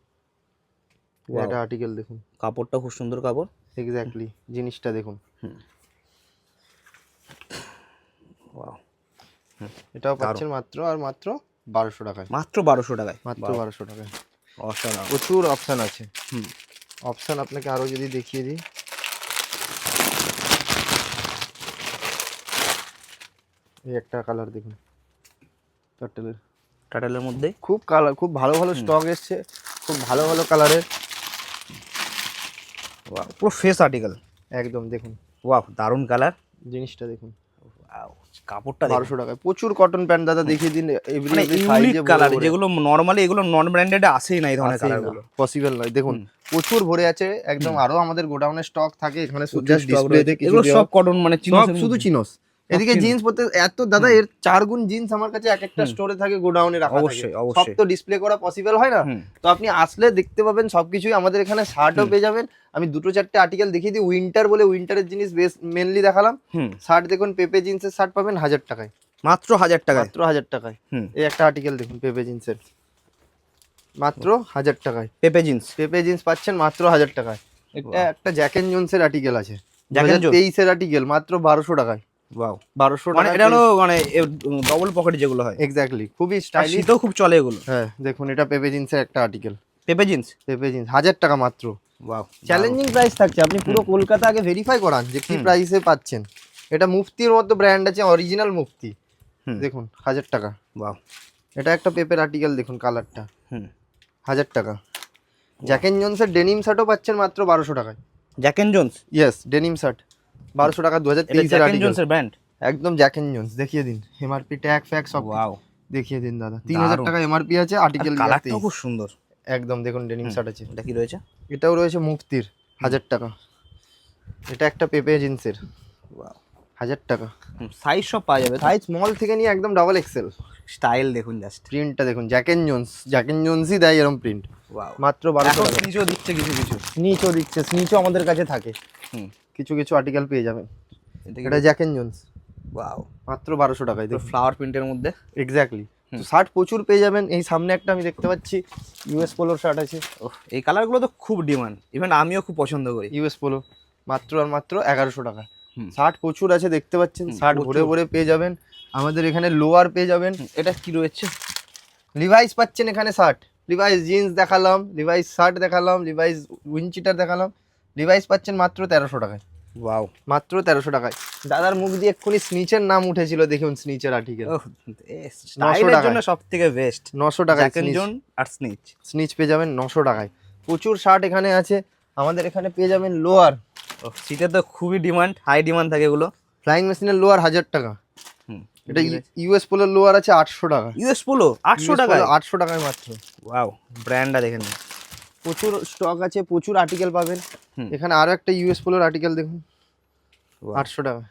আর্টিকেল দেখুন। কাপড়টা খুব সুন্দর কাপড়। এক্স্যাক্টলি জিনিসটা দেখুন। Wow. এটাও পাচ্ছেন মাত্র আর মাত্র বারোশো টাকায়। মাত্র বারোশো টাকায়। মাত্র বারোশো টাকায়। অসাধারণ। প্রচুর অপশান আছে। হুম। অপশান আপনাকে আরও যদি দেখিয়ে দিই। এই একটা কালার দেখুন। টার্টেলের টাটালের মধ্যে? খুব কালার খুব ভালো ভালো স্টক এসছে। খুব ভালো ভালো কালারের পুরো ফ্রেশ আর্টিকেল একদম দেখুন। ওয়াও দারুণ কালার জিনিসটা দেখুন। কাপড়টা। বারোশো টাকায়। প্রচুর কটন প্যান্ট দাদা দেখিয়ে দিন এভরি কালার যেগুলো নর্মালি এগুলো নন ব্র্যান্ডেডে আসেই না এই ধরনের কালারগুলো পসিবল নয়। দেখুন প্রচুর ভরে আছে। একদম আরও আমাদের গোডাউনের স্টক থাকে। এখানে জাস্ট ডিসপ্লেতে কিছু এগুলো সব কটন মানে সব শুধু। চিনোস। এদিকে জিন্স পড়তে এত দাদা এর চার গুণ জিন্স আমার কাছে এক একটা স্টোরে থাকে গোডাউনে রাখা অবশ্যই। সব তো ডিসপ্লে করা পসিবল হয় না। তো আপনি আসলে দেখতে পাবেন সবকিছুই। আমাদের এখানে শার্টও পেয়ে যাবেন। আমি দুটো চারটে আর্টিকেল দেখিয়ে দিই। উইন্টার বলে উইন্টারের জিনিস বেশ মেনলি দেখালাম। শার্ট দেখুন পেপে জিন্সের শার্ট পাবেন হাজার টাকায়। মাত্র হাজার টাকা মাত্র হাজার টাকায়। এই একটা আর্টিকেল দেখুন পেপে জিন্সের মাত্র হাজার টাকায়। পেপে জিন্স পেপে জিন্স পাচ্ছেন মাত্র হাজার টাকায়। একটা জ্যাক এন্ড জোন্সের আর্টিকেল আছে। তেইশের আর্টিকেল মাত্র বারোশো টাকায়। ওয়াও মানে টাকা এটা হলো মানে ডবল পকেট যেগুলো হয়। এক্স্যাক্টলি খুবই স্টাইলিশ শীতেও খুব চলে এগুলো। হ্যাঁ দেখুন এটা পেপে জিন্সের একটা আর্টিকেল পেপে জিন্স পেপে জিন্স হাজার টাকা মাত্র। ওয়াও চ্যালেঞ্জিং প্রাইস থাকছে। আপনি পুরো কলকাতা আগে ভেরিফাই করান যে কি প্রাইসে পাচ্ছেন। এটা মুফতির মতো ব্র্যান্ড আছে অরিজিনাল মুফতি। দেখুন হাজার টাকা। ওয়াও এটা একটা পেপের আর্টিকেল দেখুন কালারটা হুম। হাজার টাকা। জ্যাক এন্ড ডেনিম শার্টও পাচ্ছেন মাত্র বারোশো টাকায়। Jack and Jones yes denim shirt বারোশো টাকা দু হাজার তেইশের আর্টিকেল ব্র্যান্ড একদম জ্যাক এন্ড জোন্স দেখিয়ে দিন। এমআরপি ট্যাগ ফ্যাগ সব ওয়াও দেখিয়ে দিন দাদা। তিন হাজার। টাকা এমআরপি আছে আর্টিকেল কালারটাও খুব সুন্দর। একদম দেখুন ডেনিম শার্ট আছে। এটা কি রয়েছে? এটাও রয়েছে মুক্তির হাজার টাকা। এটা একটা পেপে জিন্সের। হাজার টাকা। সাইজ সব পাওয়া যাবে সাইজ স্মল থেকে নিয়ে একদম ডাবল এক্সেল স্টাইল দেখুন জাস্ট প্রিন্টটা দেখুন জ্যাকেন জোন্স জ্যাকেন জোন্সই দেয় এরকম প্রিন্ট মাত্র বারোশো নিচেও দিচ্ছে কিছু কিছু। স্নিচও দিচ্ছে স্নিচও আমাদের কাছে থাকে। হুম। কিছু কিছু আর্টিকেল পেয়ে যাবেন। এটা জ্যাকেন জোন্স ওয়াও মাত্র বারোশো টাকায় ফ্লাওয়ার প্রিন্টের মধ্যে? এক্স্যাক্টলি শার্ট প্রচুর পেয়ে যাবেন। এই সামনে একটা আমি দেখতে পাচ্ছি ইউএস পোলোর শার্ট আছে। এই কালারগুলো তো খুব ডিমান্ড ইভেন আমিও খুব পছন্দ করি। ইউএস পোলো মাত্র আর মাত্র এগারোশো টাকা। শার্ট প্রচুর আছে দেখতে পাচ্ছেন। শার্ট ভরে ভরে পেয়ে যাবেন। আমাদের এখানে লোয়ার পেয়ে যাবেন। এটা কি রয়েছে? লিভাইস পাচ্ছেন এখানে শার্ট লিভাইস জিন্স দেখালাম লিভাইস শার্ট দেখালাম লিভাইস উইনচিটার দেখালাম। লিভাইস পাচ্ছেন মাত্র তেরোশো টাকায়। ওয়াও মাত্র তেরোশো টাকায়। দাদার মুখ দিয়ে এক্ষুনি স্নিচের নাম উঠেছিল দেখুন স্নিচের আর্টিকেল জন্য সব থেকে বেস্ট নশো টাকায় আর স্নিচ স্নিচ পেয়ে যাবেন নশো টাকায়। প্রচুর শার্ট এখানে আছে। আমাদের এখানে পেয়ে যাবেন লোয়ার শীতে তো খুবই ডিমান্ড হাই ডিমান্ড থাকে এগুলো। ফ্লাইং মেশিনের লোয়ার হাজার টাকা। এটা ইউএস পোলোর লোয়ার আছে আটশো টাকা। ইউএস পোলো আটশো টাকায়? আটশো টাকায় মাত্র। ওয়াও ব্র্যান্ডটা দেখে নিন। প্রচুর স্টক আছে প্রচুর আর্টিকেল পাবেন। এখানে আরও একটা ইউএস পোলোর আর্টিকেল দেখুন. আটশো টাকা।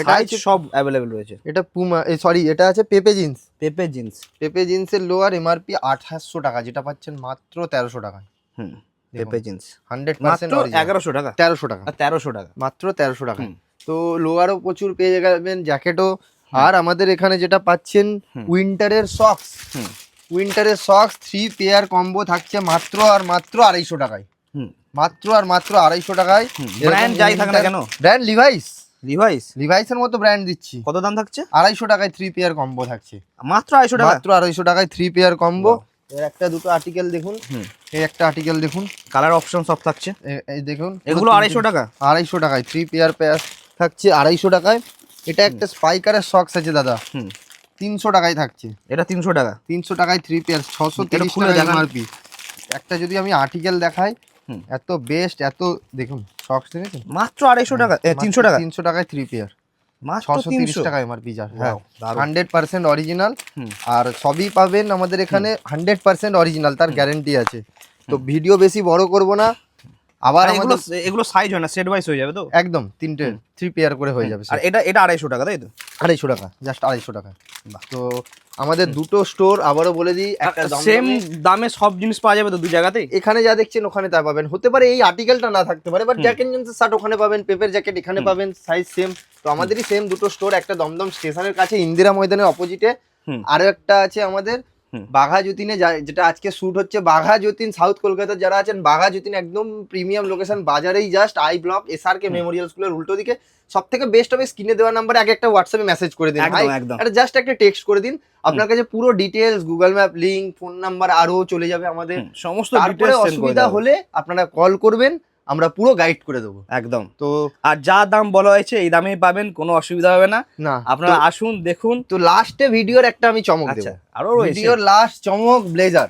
এটা সব অ্যাভেলেবেল রয়েছে। এটা পুমা সরি এটা আছে পেপে জিন্স পেপে জিন্স পেপে জিন্সের লোয়ার এমআরপি আঠাশশো টাকা যেটা পাচ্ছেন মাত্র তেরোশো টাকায়। হুম পেপে জিন্স হান্ড্রেড পার্সেন্ট এগারোশো টাকা? তেরোশো টাকা। তেরোশো টাকা? মাত্র তেরোশো টাকা। তো লোয়ারও প্রচুর পেয়ে যাবেন জ্যাকেটও আর আমাদের এখানে যেটা পাচ্ছেন। উইন্টারের সক্স হুম। উইন্টারের সক্স থ্রি পেয়ার কম্বো থাকছে মাত্র আর মাত্র আড়াইশো টাকায়। হুম। মাত্র আর মাত্র আড়াইশো টাকায়। ব্র্যান্ড যাই থাকে না কেন? ব্র্যান্ড লিভাইস রিভাইস লিভাইসের মতো ব্র্যান্ড দিচ্ছি। কত দাম থাকছে? আড়াইশো টাকায় থ্রি পেয়ার কম্বো থাকছে। মাত্র আড়াইশো টাকা মাত্র আড়াইশো টাকায় থ্রি পেয়ার কম্বো এর একটা দুটো আর্টিকেল দেখুন। হুম। এই একটা আর্টিকেল দেখুন। কালার অপশন সব থাকছে। এই দেখুন। এগুলো আড়াইশো টাকা? আড়াইশো টাকায় থ্রি পেয়ার পেয়ার থাকছে আড়াইশো টাকায়। এটা একটা স্পাইকারের সক্স আছে দাদা। হুম। তিনশো টাকায় থাকছে। এটা তিনশো টাকা। তিনশো টাকায় থ্রি পেয়ার ছশো তিরিশ টাকা এমআরপি একটা যদি আমি আর্টিকেল দেখাই এত বেস্ট এত দেখুন সক্স দেখেছেন? মাত্র আড়াইশো টাকা তিনশো টাকা। তিনশো টাকায় থ্রি পেয়ার ছশো তিরিশ টাকা এমআরপি যার হ্যাঁ হান্ড্রেড পার্সেন্ট অরিজিনাল আর সবই পাবেন আমাদের এখানে হান্ড্রেড পার্সেন্ট অরিজিনাল তার গ্যারেন্টি আছে। তো ভিডিও বেশি বড় করব না। আবার এগুলো এগুলো সাইজ হয় না সেট ওয়াইজ হয়ে যাবে তো? একদম তিনটে থ্রি পেয়ার করে হয়ে যাবে আর এটা এটা আড়াইশো টাকা তাই তো? আড়াইশো টাকা জাস্ট আড়াইশো টাকা। তো আমাদের দুটো স্টোর আবারও বলে দিই একটা সেম দামে সব জিনিস পাওয়া যাবে তো দু জায়গাতে এখানে যা দেখছেন ওখানে তা পাবেন। হতে পারে এই আর্টিকেলটা না থাকতে পারে বাট জ্যাকেট জিন্সের শার্ট ওখানে পাবেন পেপের জ্যাকেট এখানে পাবেন সাইজ সেম তো আমাদেরই সেম দুটো স্টোর একটা দমদম স্টেশনের কাছে ইন্দিরা ময়দানের অপোজিটে আরও আরও একটা আছে আমাদের। বাঘা যতীনে যেটা আজকে শুট হচ্ছে বাঘা যতীন সাউথ কলকাতার যারা আছেন বাঘা যতীন একদম প্রিমিয়াম লোকেশন বাজারেই just I block S R K memorial স্কুলের উল্টো দিকে। সব থেকে বেস্ট হবে স্ক্রিনে দেওয়া নাম্বারে আগে একটা হোয়াটসঅ্যাপে মেসেজ করে দিন একটা জাস্ট একটা টেক্সট করে দিন। আপনার কাছে পুরো details Google map link phone number আরও চলে যাবে আমাদের। সমস্ত তারপরে অসুবিধা হলে আপনারা কল করবেন। আমরা পুরো গাইড করে দেবো। একদম। তো আর যা দাম বলা হয়েছে এই দামেই পাবেন কোনো অসুবিধা হবে না। না আপনারা আসুন দেখুন। তো লাস্টে ভিডিওর একটা আমি চমক আচ্ছা দেবো। আরও রয়েছে। ভিডিওর লাস্ট চমক ব্লেজার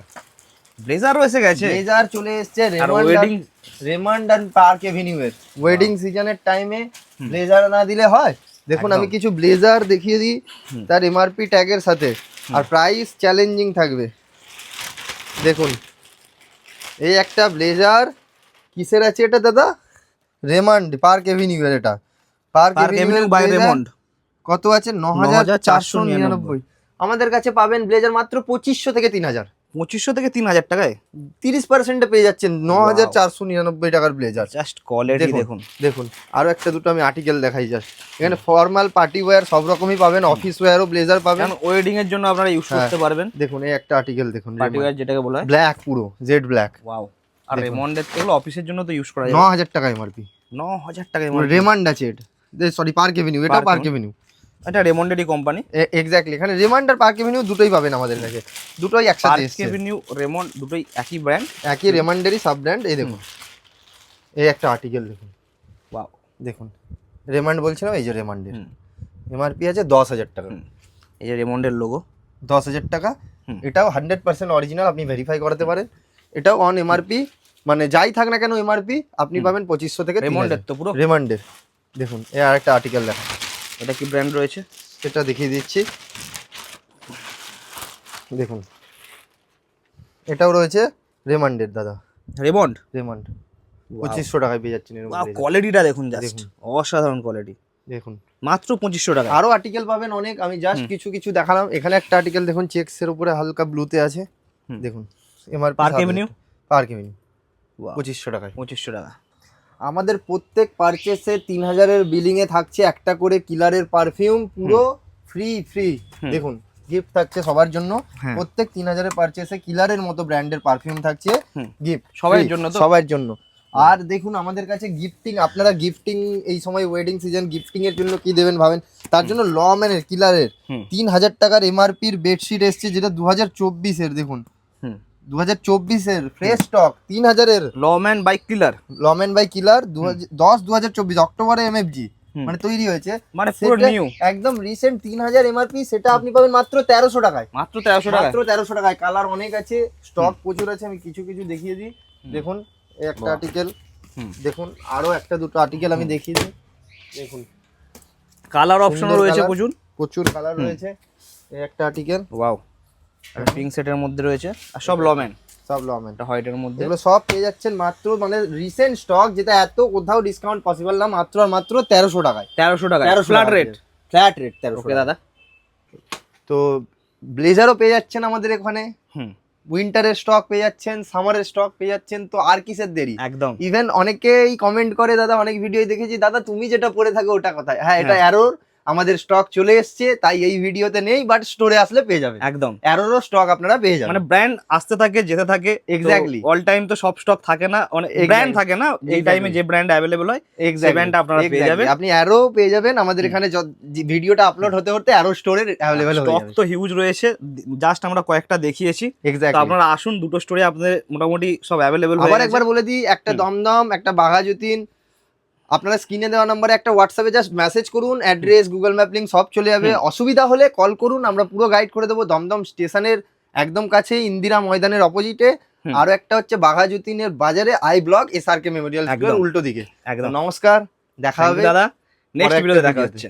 ব্লেজার রয়েছে গেছে? ব্লেজার চলে এসেছে Raymond wedding Raymond and Park Avenue এর। ওয়েডিং সিজনের টাইমে ব্লেজার না দিলে হয়? দেখুন আমি কিছু ব্লেজার দেখিয়ে দিই। তার এমআরপি ট্যাগের সাথে। আর প্রাইস চ্যালেঞ্জিং থাকবে। দেখুন। এই একটা ব্লেজার কিসের আছে এটা দাদা? রেমান্ড পার্ক এভিনিউ এর এটা। Park Avenue by Raymond. কত আছে? ন হাজার চারশো নিরানব্বই। আমাদের কাছে পাবেন ব্লেজার মাত্র পঁচিশশো থেকে তিন হাজার। পঁচিশশো থেকে তিন হাজার টাকায়? তিরিশ পার্সেন্টে পেয়ে যাচ্ছেন ন হাজার চারশো নিরানব্বই টাকার ব্লেজার। জাস্ট কোয়ালিটি দেখুন। দেখুন। দেখুন আরও একটা দুটো আমি আর্টিকেল দেখাই জাস্ট এখানে ফর্মাল পার্টি ওয়্যার সব রকমই পাবেন অফিস ওয়্যারও ব্লেজার পাবেন। ওয়েডিং এর জন্য আপনারা ইউজ হ্যাঁ। করতে পারবেন। দেখুন এই একটা আর্টিকেল দেখুন পার্টি ওয়্যার যেটাকে বলা হয়? ব্ল্যাক পুরো জেড ব্ল্যাক ওয়াও আর। রেমন্ডের এগুলো অফিসের জন্য তো ইউজ করা যায়। হাজার টাকা এমআরপি ন হাজার টাকায় রেমান্ড আছে এটা। সরি পার্ক এভিনিউ এটা পার্ক এভিনিউ এটা রেমন্ডেরই কোম্পানি এক্স্যাক্টলি এখানে রেমান্ড আর পার্ক এভিনিউ দুটোই পাবেন আমাদের কাছে। দুটোই একসাথে পার্ক এভিনিউ রেমন্ড দুটোই একই ব্র্যান্ড একই রেমান্ডেরই সাব ব্র্যান্ড এই দেখুন। এই একটা আর্টিকেল দেখুন। ওয়াও দেখুন। রেমান্ড বলছিলাম এই যে রেমান্ডের। এমআরপি আছে দশ হাজার টাকা। এই যে রেমন্ডের লোগো দশ হাজার টাকা। এটাও হান্ড্রেড পার্সেন্ট অরিজিনাল আপনি ভেরিফাই করাতে পারেন। এটাও অন এমআরপি মানে যাই থাক না কেন এমআরপি আপনি পাবেন পঁচিশশো থেকে রেমন্ডের তো পুরো? রেমান্ডের দেখুন এ আর একটা আর্টিকেল দেখা এটা কি ব্র্যান্ড রয়েছে? সেটা দেখিয়ে দিচ্ছি। দেখুন। এটাও রয়েছে রেমান্ডের দাদা। রেমন্ড রেমান্ড পঁচিশশো টাকায় পেয়ে যাচ্ছেন কোয়ালিটিটা দেখুন জাস্ট। অসাধারণ কোয়ালিটি দেখুন। মাত্র পঁচিশশো টাকা আরও আর্টিকেল পাবেন অনেক আমি জাস্ট কিছু কিছু দেখালাম। এখানে একটা আর্টিকেল দেখুন চেক্স এর উপরে হালকা ব্লুতে আছে। দেখুন MRP Park Avenue? Park Avenue পঁচিশশো টাকায়। পঁচিশশো টাকা। আমাদের প্রত্যেক পারচেসে তিন হাজারের বিলিং এ থাকছে একটা করে কিলারের পারফিউম পুরো ফ্রি ফ্রি দেখুন গিফট থাকছে সবার জন্য। হ্যাঁ। প্রত্যেক তিন হাজারের পারচেসে কিলারের মতো ব্র্যান্ডের পারফিউম থাকছে। গিফট সবার জন্য সবার জন্য। আর দেখুন আমাদের কাছে গিফটিং আপনারা গিফটিং এই সময় ওয়েডিং সিজন গিফটিং এর জন্য কি দেবেন ভাবেন? তার জন্য ল ম্যানের কিলারের তিন হাজার টাকার এমআরপির বেডশিট এসছে যেটা দু হাজার চব্বিশের দেখুন। দু হাজার চব্বিশের ফ্রেশ স্টক তিন হাজারের Lawman by Killer. Lawman by Killer দশ দু হাজার চব্বিশ অক্টোবরে এমএফজি মানে তৈরি হয়েছে। মানে পুরো নিউ একদম রিসেন্ট তিন হাজার এমআরপি সেটা আপনি পাবেন মাত্র তেরোশো টাকায়। মাত্র তেরোশো টাকা মাত্র তেরোশো টাকায়। কালার অনেক আছে স্টক প্রচুর আছে আমি কিছু কিছু দেখিয়ে দিই। দেখুন একটা আর্টিকেল দেখুন আরও একটা দুটো আর্টিকেল আমি দেখিয়ে দিই। দেখুন। কালার অপশনও রয়েছে প্রচুর। প্রচুর কালার রয়েছে। একটা আর্টিকেল ওয়াও পিঙ্ক সেটের মধ্যে রয়েছে। আর সব লম্যান সব লমেন। হোয়াইটের মধ্যে। এগুলো সব পেয়ে যাচ্ছেন মাত্র মানে রিসেন্ট স্টক যেটা এত কোথাও ডিসকাউন্ট পসিবল না মাত্র আর মাত্র তেরোশো টাকায়। তেরোশো টাকা তেরোশো ফ্ল্যাট রেট ফ্ল্যাট রেট তেরোশো দাদা। তো ব্লেজারও পেয়ে যাচ্ছেন আমাদের এখানে। হুম। উইন্টারের স্টক পেয়ে যাচ্ছেন সামারের স্টক পেয়ে যাচ্ছেন তো আর কিসের দেরি? একদম। ইভেন অনেকেই কমেন্ট করে দাদা অনেক ভিডিও দেখেছি। দাদা তুমি যেটা পরে থাকো ওটা কোথায়? হ্যাঁ এটা অ্যারোর আমাদের স্টক চলে এসছে তাই এই ভিডিওতে নেই বাট স্টোরে আসলে পেয়ে যাবে। একদম। অ্যারোরও স্টক আপনারা পেয়ে যাবেন। মানে ব্র্যান্ড আসতে থাকে যেতে থাকে এক্স্যাক্টলি অল টাইম তো সব স্টক থাকে না অনেক Exactly. ব্র্যান্ড থাকে না এই টাইমে যে ব্র্যান্ড অ্যাভেলেবল হয় Exactly. brand টা আপনারা পেয়ে যাবেন। আপনি অ্যারো পেয়ে যাবেন আমাদের এখানে ভিডিওটা আপলোড হতে হতে অ্যারো স্টোরে অ্যাভেলেবল হয়ে স্টক তো হিউজ রয়েছে জাস্ট আমরা কয়েকটা দেখিয়েছি। তো এক্স্যাক্টলি আপনারা আসুন দুটো স্টোরে আপনাদের মোটামুটি সব অ্যাভেলেবল আবার একবার বলে দিই একটা দমদম একটা বাঘা যতীন আপনারা স্ক্রিনে দেওয়া নাম্বারে একটা হোয়াটসঅ্যাপে জাস্ট মেসেজ করুন অ্যাড্রেস গুগল ম্যাপ লিঙ্ক সব চলে যাবে। অসুবিধা হলে কল করুন আমরা পুরো গাইড করে দেবো দমদম স্টেশনের একদম কাছে ইন্দিরা ময়দানের অপোজিটে। আরও একটা হচ্ছে বাঘা যতীনের বাজারে I block S R K memorial উল্টো দিকে। একদম। নমস্কার দেখা হবে। দাদা। নেক্সট ভিডিওতে দেখা হচ্ছে।